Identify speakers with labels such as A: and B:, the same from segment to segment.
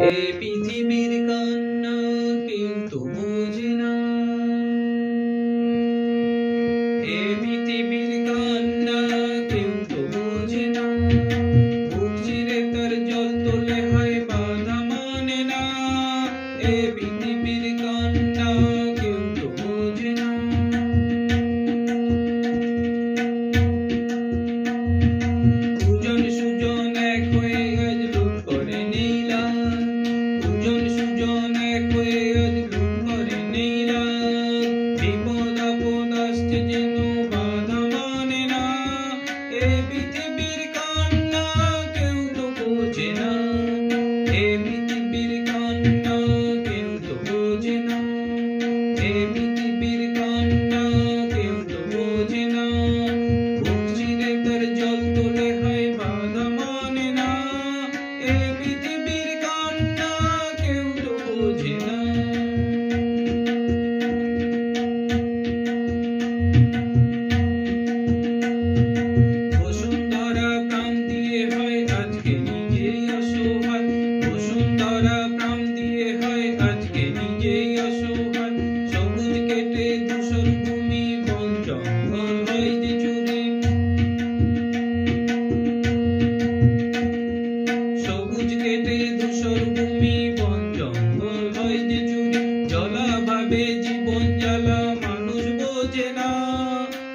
A: এই পৃথিবীর কান্না কিন্তু বুঝি না। এ পৃথিবীর কান্না কিন্তু বুঝে না। বুক চিরে তার জল তোলে হয় বাধা মানে না। এ পৃথিবীর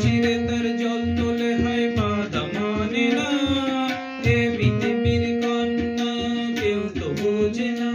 A: শিরে তার জল তোলে হয় বাধা মানে না দেবী দেবীর কন্যা, কেউ তো বোঝে না।